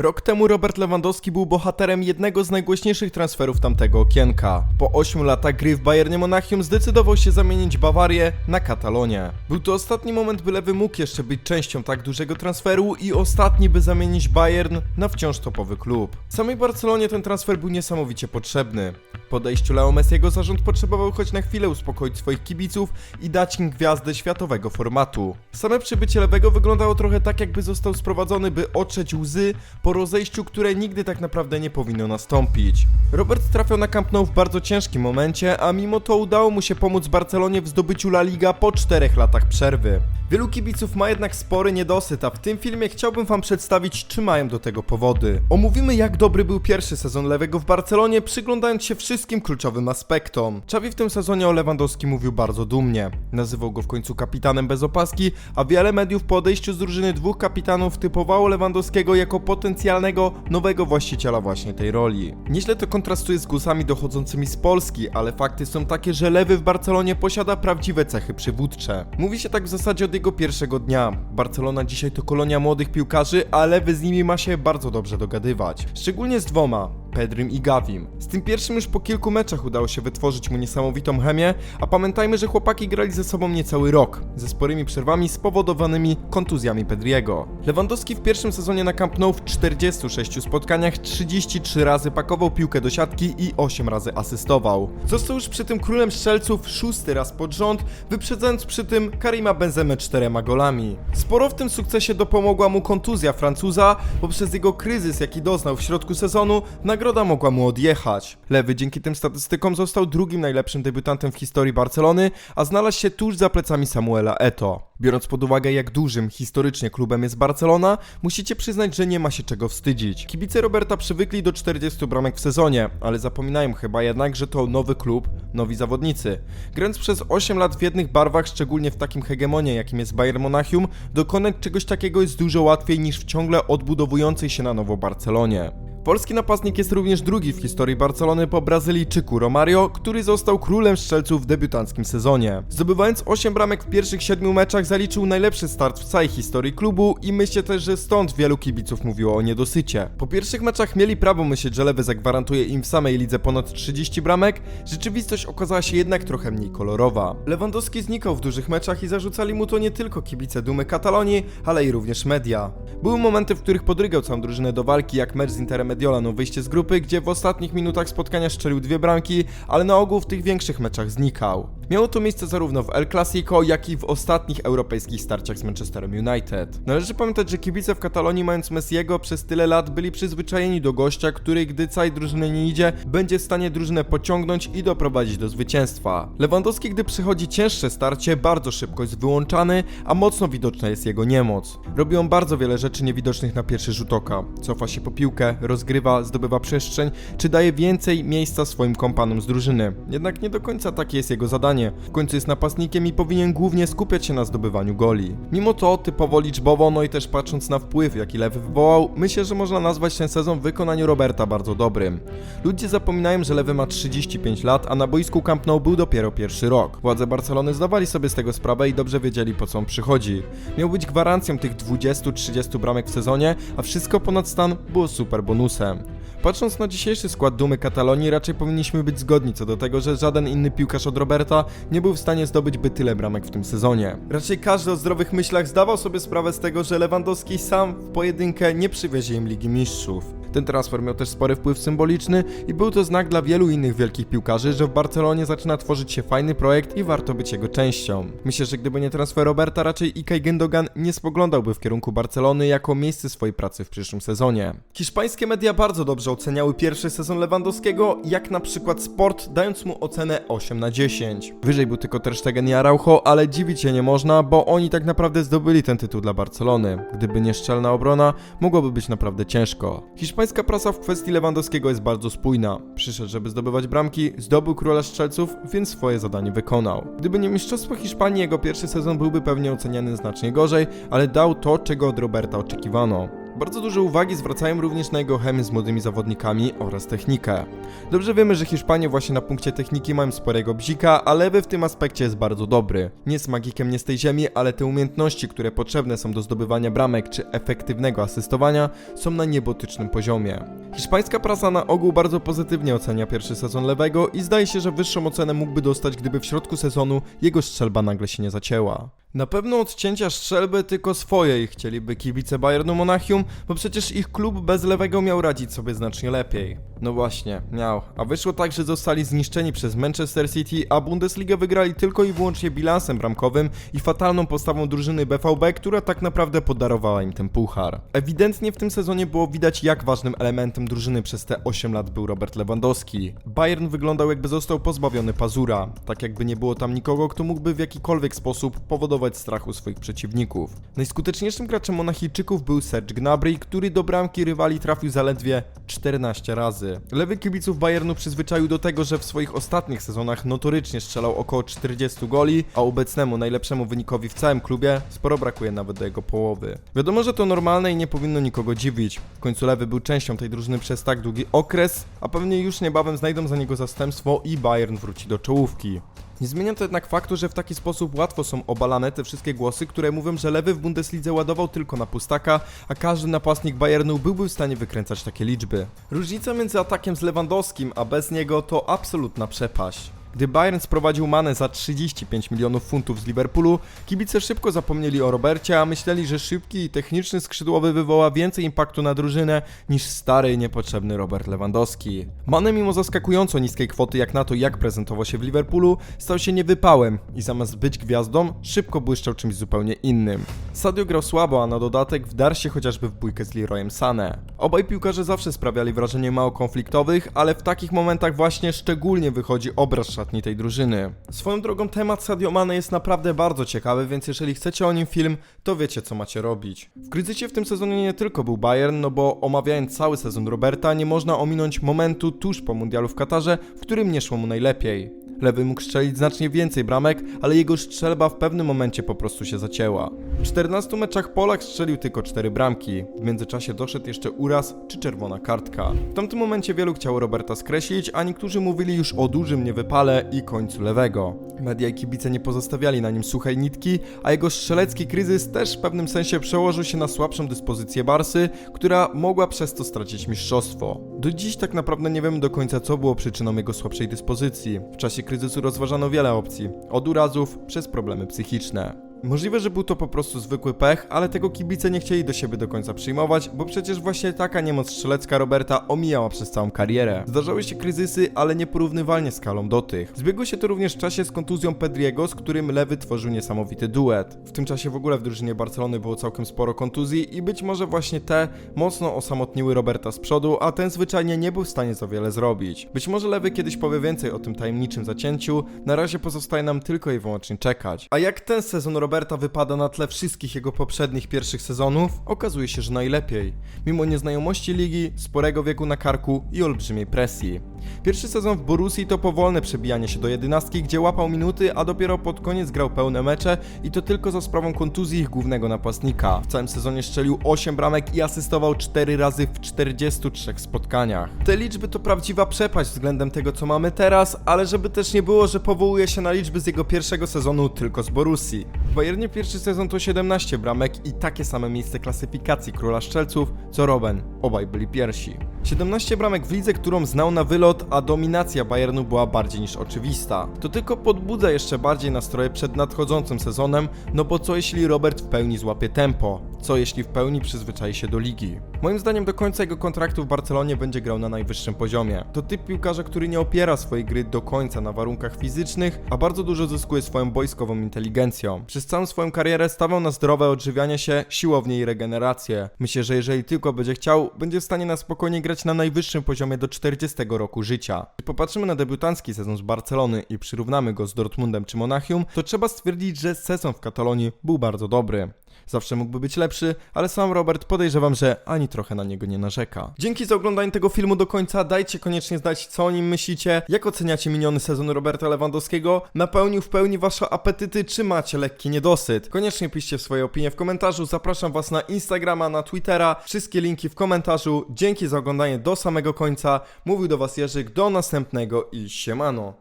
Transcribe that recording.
Rok temu Robert Lewandowski był bohaterem jednego z najgłośniejszych transferów tamtego okienka. Po 8 latach gry w Bayernie Monachium zdecydował się zamienić Bawarię na Katalonię. Był to ostatni moment, by Lewy mógł jeszcze być częścią tak dużego transferu i ostatni, by zamienić Bayern na wciąż topowy klub. Samej Barcelonie ten transfer był niesamowicie potrzebny. Po odejściu Leo Messiego zarząd potrzebował choć na chwilę uspokoić swoich kibiców i dać im gwiazdę światowego formatu. Same przybycie Lewego wyglądało trochę tak, jakby został sprowadzony, by otrzeć łzy po rozejściu, które nigdy tak naprawdę nie powinno nastąpić. Robert trafiał na Camp Nou w bardzo ciężkim momencie, a mimo to udało mu się pomóc Barcelonie w zdobyciu La Liga po czterech latach przerwy. Wielu kibiców ma jednak spory niedosyt, a w tym filmie chciałbym wam przedstawić, czy mają do tego powody. Omówimy jak dobry był pierwszy sezon Lewego w Barcelonie, przyglądając się wszystkim kluczowym aspektom. Xavi w tym sezonie o Lewandowskim mówił bardzo dumnie. Nazywał go w końcu kapitanem bez opaski, a wiele mediów po odejściu z drużyny dwóch kapitanów typowało Lewandowskiego jako potencjalnego nowego właściciela właśnie tej roli. Nieźle to kontrastuje z głosami dochodzącymi z Polski, ale fakty są takie, że Lewy w Barcelonie posiada prawdziwe cechy przywódcze. Mówi się tak w zasadzie od jego pierwszego dnia. Barcelona dzisiaj to kolonia młodych piłkarzy, a Lewy z nimi ma się bardzo dobrze dogadywać. Szczególnie z dwoma. Pedrym i Gavim. Z tym pierwszym już po kilku meczach udało się wytworzyć mu niesamowitą chemię, a pamiętajmy, że chłopaki grali ze sobą niecały rok, ze sporymi przerwami spowodowanymi kontuzjami Pedriego. Lewandowski w pierwszym sezonie na Camp Nou w 46 spotkaniach 33 razy pakował piłkę do siatki i 8 razy asystował. Został już przy tym królem strzelców szósty raz pod rząd, wyprzedzając przy tym Karima Benzemę czterema golami. Sporo w tym sukcesie dopomogła mu kontuzja Francuza, bo przez jego kryzys, jaki doznał w środku sezonu, nagroda mogła mu odjechać. Lewy dzięki tym statystykom został drugim najlepszym debiutantem w historii Barcelony, a znalazł się tuż za plecami Samuela Eto. Biorąc pod uwagę jak dużym historycznie klubem jest Barcelona, musicie przyznać, że nie ma się czego wstydzić. Kibice Roberta przywykli do 40 bramek w sezonie, ale zapominają chyba jednak, że to nowy klub, nowi zawodnicy. Grając przez 8 lat w jednych barwach, szczególnie w takim hegemonie jakim jest Bayern Monachium, dokonać czegoś takiego jest dużo łatwiej niż w ciągle odbudowującej się na nowo Barcelonie. Polski napastnik jest również drugi w historii Barcelony po Brazylijczyku Romario, który został królem strzelców w debiutanckim sezonie. Zdobywając 8 bramek w pierwszych 7 meczach zaliczył najlepszy start w całej historii klubu i myślę też, że stąd wielu kibiców mówiło o niedosycie. Po pierwszych meczach mieli prawo myśleć, że Lewy zagwarantuje im w samej lidze ponad 30 bramek, rzeczywistość okazała się jednak trochę mniej kolorowa. Lewandowski znikał w dużych meczach i zarzucali mu to nie tylko kibice Dumy Katalonii, ale i również media. Były momenty, w których podrygał całą drużynę do walki, jak mecz z Interem Mediolan o wyjście z grupy, gdzie w ostatnich minutach spotkania strzelił dwie bramki, ale na ogół w tych większych meczach znikał. Miało to miejsce zarówno w El Clasico, jak i w ostatnich europejskich starciach z Manchesterem United. Należy pamiętać, że kibice w Katalonii mając Messiego przez tyle lat byli przyzwyczajeni do gościa, który gdy całej drużyny nie idzie, będzie w stanie drużynę pociągnąć i doprowadzić do zwycięstwa. Lewandowski, gdy przychodzi cięższe starcie, bardzo szybko jest wyłączany, a mocno widoczna jest jego niemoc. Robi on bardzo wiele rzeczy niewidocznych na pierwszy rzut oka. Cofa się po piłkę, rozgrywa, zdobywa przestrzeń, czy daje więcej miejsca swoim kompanom z drużyny. Jednak nie do końca takie jest jego zadanie. W końcu jest napastnikiem i powinien głównie skupiać się na zdobywaniu goli. Mimo to, typowo liczbowo, no i też patrząc na wpływ, jaki Lewy wywołał, myślę, że można nazwać ten sezon w wykonaniu Roberta bardzo dobrym. Ludzie zapominają, że Lewy ma 35 lat, a na boisku Camp Nou był dopiero pierwszy rok. Władze Barcelony zdawali sobie z tego sprawę i dobrze wiedzieli po co on przychodzi. Miał być gwarancją tych 20-30 bramek w sezonie, a wszystko ponad stan było super bonusem. Patrząc na dzisiejszy skład Dumy Katalonii, raczej powinniśmy być zgodni co do tego, że żaden inny piłkarz od Roberta nie był w stanie zdobyć by tyle bramek w tym sezonie. Raczej każdy o zdrowych myślach zdawał sobie sprawę z tego, że Lewandowski sam w pojedynkę nie przywiezie im Ligi Mistrzów. Ten transfer miał też spory wpływ symboliczny i był to znak dla wielu innych wielkich piłkarzy, że w Barcelonie zaczyna tworzyć się fajny projekt i warto być jego częścią. Myślę, że gdyby nie transfer Roberta, raczej Ikej Gündogan nie spoglądałby w kierunku Barcelony jako miejsce swojej pracy w przyszłym sezonie. Hiszpańskie media bardzo dobrze oceniały pierwszy sezon Lewandowskiego, jak na przykład Sport, dając mu ocenę 8 na 10. Wyżej był tylko Ter Stegen i Araujo, ale dziwić się nie można, bo oni tak naprawdę zdobyli ten tytuł dla Barcelony. Gdyby nie szczelna obrona, mogłoby być naprawdę ciężko. Hiszpańska prasa w kwestii Lewandowskiego jest bardzo spójna. Przyszedł, żeby zdobywać bramki, zdobył króla strzelców, więc swoje zadanie wykonał. Gdyby nie mistrzostwo Hiszpanii, jego pierwszy sezon byłby pewnie oceniany znacznie gorzej, ale dał to, czego od Roberta oczekiwano. Bardzo dużo uwagi zwracają również na jego chemię z młodymi zawodnikami oraz technikę. Dobrze wiemy, że Hiszpanie właśnie na punkcie techniki mają sporego bzika, a lewy w tym aspekcie jest bardzo dobry. Nie jest magikiem nie z tej ziemi, ale te umiejętności, które potrzebne są do zdobywania bramek czy efektywnego asystowania są na niebotycznym poziomie. Hiszpańska prasa na ogół bardzo pozytywnie ocenia pierwszy sezon lewego i zdaje się, że wyższą ocenę mógłby dostać, gdyby w środku sezonu jego strzelba nagle się nie zacięła. Na pewno odcięcia strzelby tylko swojej chcieliby kibice Bayernu Monachium, bo przecież ich klub bez lewego miał radzić sobie znacznie lepiej. No właśnie, miał. A wyszło tak, że zostali zniszczeni przez Manchester City, a Bundesligę wygrali tylko i wyłącznie bilansem bramkowym i fatalną postawą drużyny BVB, która tak naprawdę podarowała im ten puchar. Ewidentnie w tym sezonie było widać, jak ważnym elementem drużyny przez te 8 lat był Robert Lewandowski. Bayern wyglądał jakby został pozbawiony pazura, tak jakby nie było tam nikogo, kto mógłby w jakikolwiek sposób powodować strachu swoich przeciwników. Najskuteczniejszym graczem Monachijczyków był Serge Gnabry, który do bramki rywali trafił zaledwie 14 razy. Lewy kibiców Bayernu przyzwyczaił do tego, że w swoich ostatnich sezonach notorycznie strzelał około 40 goli, a obecnemu najlepszemu wynikowi w całym klubie sporo brakuje nawet do jego połowy. Wiadomo, że to normalne i nie powinno nikogo dziwić. W końcu Lewy był częścią tej drużyny przez tak długi okres, a pewnie już niebawem znajdą za niego zastępstwo i Bayern wróci do czołówki. Nie zmienia to jednak faktu, że w taki sposób łatwo są obalane te wszystkie głosy, które mówią, że lewy w Bundeslidze ładował tylko na pustaka, a każdy napastnik Bayernu byłby w stanie wykręcać takie liczby. Różnica między atakiem z Lewandowskim, a bez niego to absolutna przepaść. Gdy Bayern sprowadził Manę za 35 milionów funtów z Liverpoolu, kibice szybko zapomnieli o Robercie, a myśleli, że szybki i techniczny skrzydłowy wywoła więcej impaktu na drużynę niż stary niepotrzebny Robert Lewandowski. Mane mimo zaskakująco niskiej kwoty jak na to jak prezentował się w Liverpoolu, stał się niewypałem i zamiast być gwiazdą, szybko błyszczał czymś zupełnie innym. Sadio grał słabo, a na dodatek wdarł się chociażby w bójkę z Leroyem Sané. Obaj piłkarze zawsze sprawiali wrażenie mało konfliktowych, ale w takich momentach właśnie szczególnie wychodzi obraz szatni tej drużyny. Swoją drogą temat Sadio Mane jest naprawdę bardzo ciekawy, więc jeżeli chcecie o nim film, to wiecie co macie robić. W kryzysie w tym sezonie nie tylko był Bayern, no bo omawiając cały sezon Roberta, nie można ominąć momentu tuż po mundialu w Katarze, w którym nie szło mu najlepiej. Lewy mógł strzelić znacznie więcej bramek, ale jego strzelba w pewnym momencie po prostu się zacięła. W 14 meczach Polak strzelił tylko 4 bramki. W międzyczasie doszedł jeszcze uraz czy czerwona kartka. W tamtym momencie wielu chciało Roberta skreślić, a niektórzy mówili już o dużym niewypale i końcu lewego. Media i kibice nie pozostawiali na nim suchej nitki, a jego strzelecki kryzys też w pewnym sensie przełożył się na słabszą dyspozycję Barsy, która mogła przez to stracić mistrzostwo. Do dziś tak naprawdę nie wiemy do końca co było przyczyną jego słabszej dyspozycji. W czasie kryzysu rozważano wiele opcji, od urazów przez problemy psychiczne. Możliwe, że był to po prostu zwykły pech, ale tego kibice nie chcieli do siebie do końca przyjmować, bo przecież właśnie taka niemoc strzelecka Roberta omijała przez całą karierę. Zdarzały się kryzysy, ale nieporównywalnie skalą do tych. Zbiegło się to również w czasie z kontuzją Pedriego, z którym Lewy tworzył niesamowity duet. W tym czasie w ogóle w drużynie Barcelony było całkiem sporo kontuzji i być może właśnie te mocno osamotniły Roberta z przodu, a ten zwyczajnie nie był w stanie za wiele zrobić. Być może Lewy kiedyś powie więcej o tym tajemniczym zacięciu, na razie pozostaje nam tylko i wyłącznie czekać. A jak ten sezon Roberta wypada na tle wszystkich jego poprzednich pierwszych sezonów, okazuje się, że najlepiej. Mimo nieznajomości ligi, sporego wieku na karku i olbrzymiej presji. Pierwszy sezon w Borussii to powolne przebijanie się do jedenastki, gdzie łapał minuty, a dopiero pod koniec grał pełne mecze i to tylko za sprawą kontuzji ich głównego napastnika. W całym sezonie strzelił 8 bramek i asystował 4 razy w 43 spotkaniach. Te liczby to prawdziwa przepaść względem tego, co mamy teraz, ale żeby też nie było, że powołuje się na liczby z jego pierwszego sezonu tylko z Borussii. W Bayernie pierwszy sezon to 17 bramek i takie same miejsce klasyfikacji króla szczelców, co Robben. Obaj byli pierwsi. 17 bramek w lidze, którą znał na wylot, a dominacja Bayernu była bardziej niż oczywista. To tylko podbudza jeszcze bardziej nastroje przed nadchodzącym sezonem, no bo co jeśli Robert w pełni złapie tempo? Co jeśli w pełni przyzwyczai się do ligi? Moim zdaniem do końca jego kontraktu w Barcelonie będzie grał na najwyższym poziomie. To typ piłkarza, który nie opiera swojej gry do końca na warunkach fizycznych, a bardzo dużo zyskuje swoją boiskową inteligencją. Przez całą swoją karierę stawiał na zdrowe odżywianie się, siłownię i regenerację. Myślę, że jeżeli tylko będzie chciał, będzie w stanie na spokojnie grać na najwyższym poziomie do 40 roku życia. Gdy popatrzymy na debiutancki sezon z Barcelony i przyrównamy go z Dortmundem czy Monachium, to trzeba stwierdzić, że sezon w Katalonii był bardzo dobry. Zawsze mógłby być lepszy, ale sam Robert podejrzewam, że ani trochę na niego nie narzeka. Dzięki za oglądanie tego filmu do końca. Dajcie koniecznie znać, co o nim myślicie, jak oceniacie miniony sezon Roberta Lewandowskiego, napełnił w pełni wasze apetyty, czy macie lekki niedosyt. Koniecznie piszcie swoje opinie w komentarzu. Zapraszam was na Instagrama, na Twittera. Wszystkie linki w komentarzu. Dzięki za oglądanie do samego końca. Mówił do was Jerzyk. Do następnego i siemano.